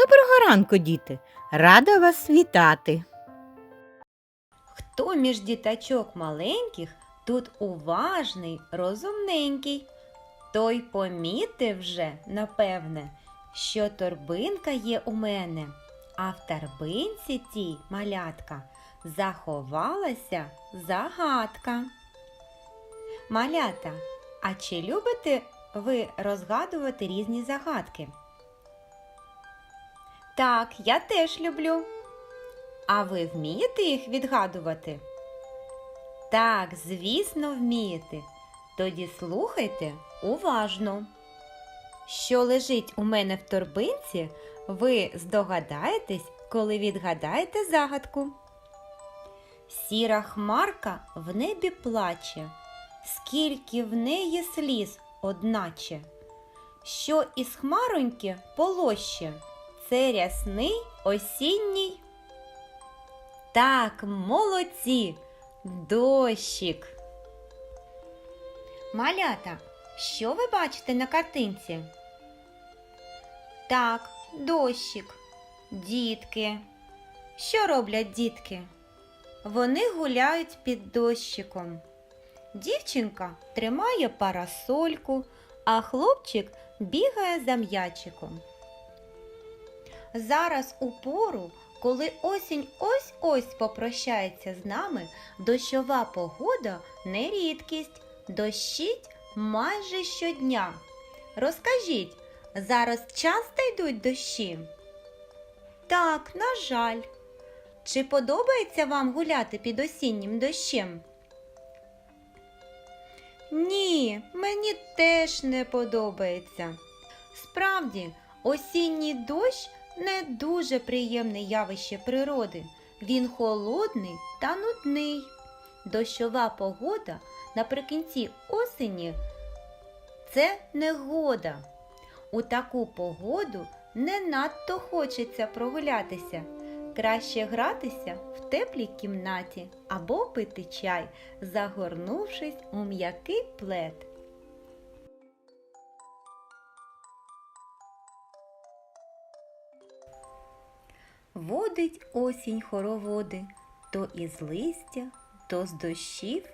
Доброго ранку, діти! Рада вас вітати! Хто між діточок маленьких тут уважний, розумненький? Той помітив вже, напевне, що торбинка є у мене, а в торбинці тій малятка заховалася загадка. Малята, а чи любите ви розгадувати різні загадки? Так, я теж люблю. А ви вмієте їх відгадувати? Так, звісно, вмієте. Тоді слухайте уважно. Що лежить у мене в торбинці, ви здогадаєтесь, коли відгадаєте загадку. Сіра хмарка в небі плаче, скільки в неї сліз одначе. Що із хмароньки полоще, це рясний осінній так, молодці! Дощик. Малята, що ви бачите на картинці? Так, дощик. Дітки. Що роблять дітки? Вони гуляють під дощиком. Дівчинка тримає парасольку, а хлопчик бігає за м'ячиком. Зараз у пору коли осінь ось-ось попрощається з нами, дощова погода не рідкість, дощить майже щодня. Розкажіть, зараз часто йдуть дощі? Так, на жаль. Чи подобається вам гуляти під осіннім дощем? Ні, мені теж не подобається. Справді, осінній дощ не дуже приємне явище природи. Він холодний та нудний. Дощова погода наприкінці осені це негода. У таку погоду не надто хочеться прогулятися. Краще гратися в теплій кімнаті або пити чай, загорнувшись у м'який плед. Водить осінь хороводи то із листя, то з дощів.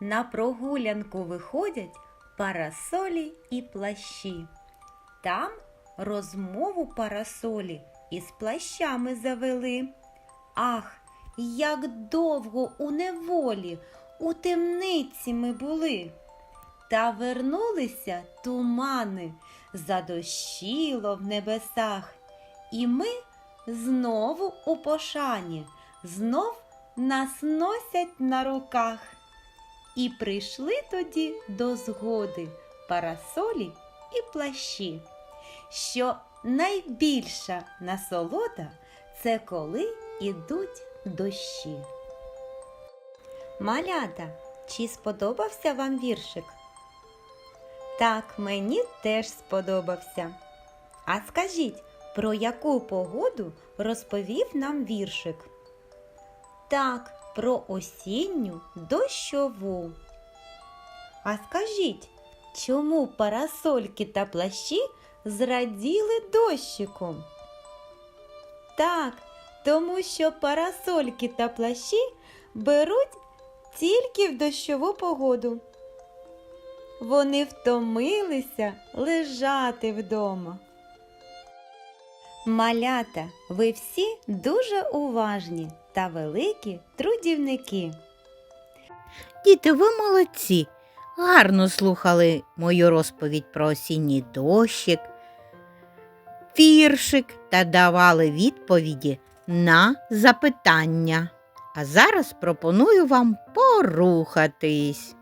На прогулянку виходять парасолі і плащі. Там розмову парасолі із плащами завели. Ах, як довго у неволі, у темниці ми були. Та вернулися тумани, задощило в небесах, і ми знову у пошані, знов нас носять на руках. І прийшли тоді до згоди парасолі і плащі, що найбільша насолода це коли ідуть дощі. Малята, чи сподобався вам віршик? Так, мені теж сподобався. А скажіть, про яку погоду розповів нам віршик? Так, про осінню дощову. А скажіть, чому парасольки та плащі зраділи дощиком? Так, тому що парасольки та плащі беруть тільки в дощову погоду. Вони втомилися лежати вдома. Малята, ви всі дуже уважні та великі трудівники. Діти, ви молодці! Гарно слухали мою розповідь про осінній дощик, віршик та давали відповіді на запитання. А зараз пропоную вам порухатись.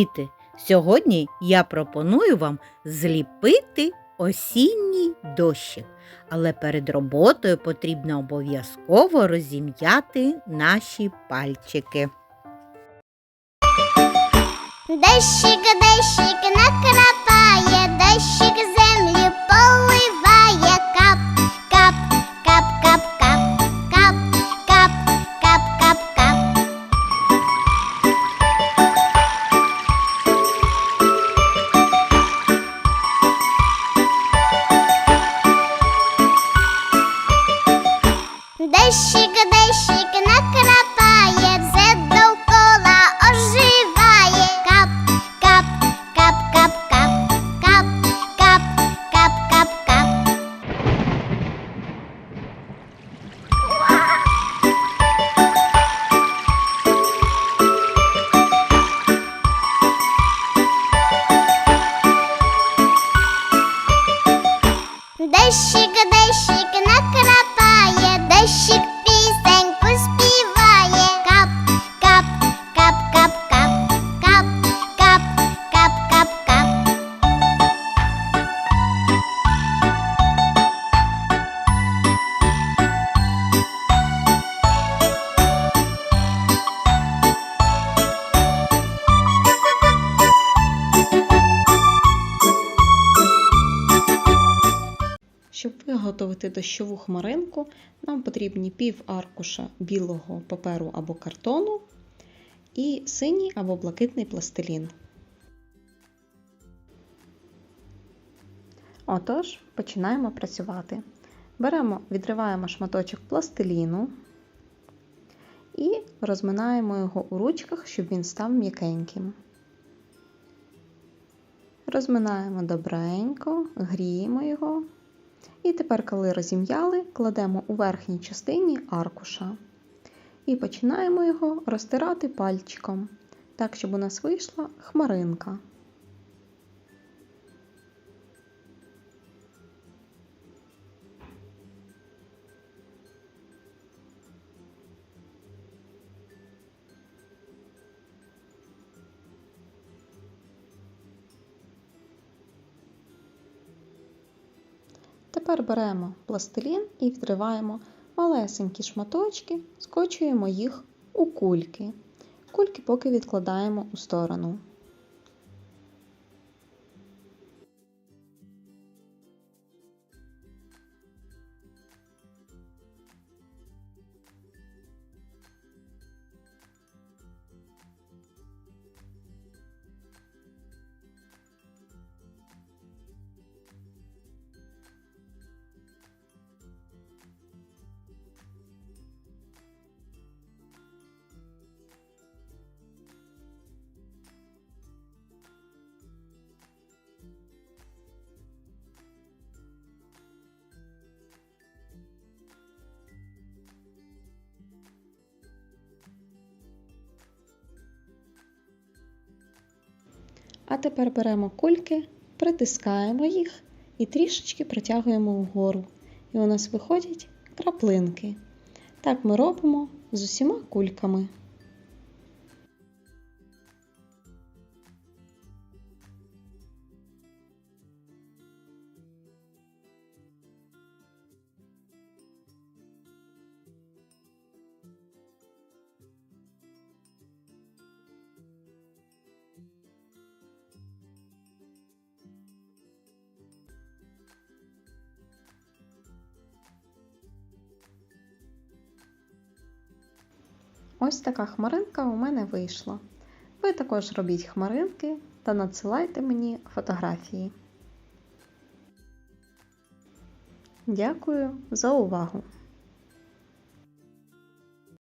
Діти, сьогодні я пропоную вам зліпити осінній дощик, але перед роботою потрібно обов'язково розім'яти наші пальчики. Дощик, дощик накрапає, дощик землю поливає, Дощик накрапає, дощик. Виготовити дощову хмаринку, нам потрібні пів аркуша білого паперу або картону і синій або блакитний пластилін. Отож, починаємо працювати. Беремо, відриваємо шматочок пластиліну і розминаємо його у ручках, щоб він став м'якеньким. Розминаємо добренько, гріємо його. І тепер, коли розім'яли, кладемо у верхній частині аркуша і починаємо його розтирати пальчиком, так, щоб у нас вийшла хмаринка. Тепер беремо пластилін і відриваємо малесенькі шматочки, скочуємо їх у кульки. Кульки поки відкладаємо у сторону. А тепер беремо кульки, притискаємо їх і трішечки притягуємо вгору. І у нас виходять краплинки. Так ми робимо з усіма кульками. Ось така хмаринка у мене вийшла. Ви також робіть хмаринки та надсилайте мені фотографії. Дякую за увагу!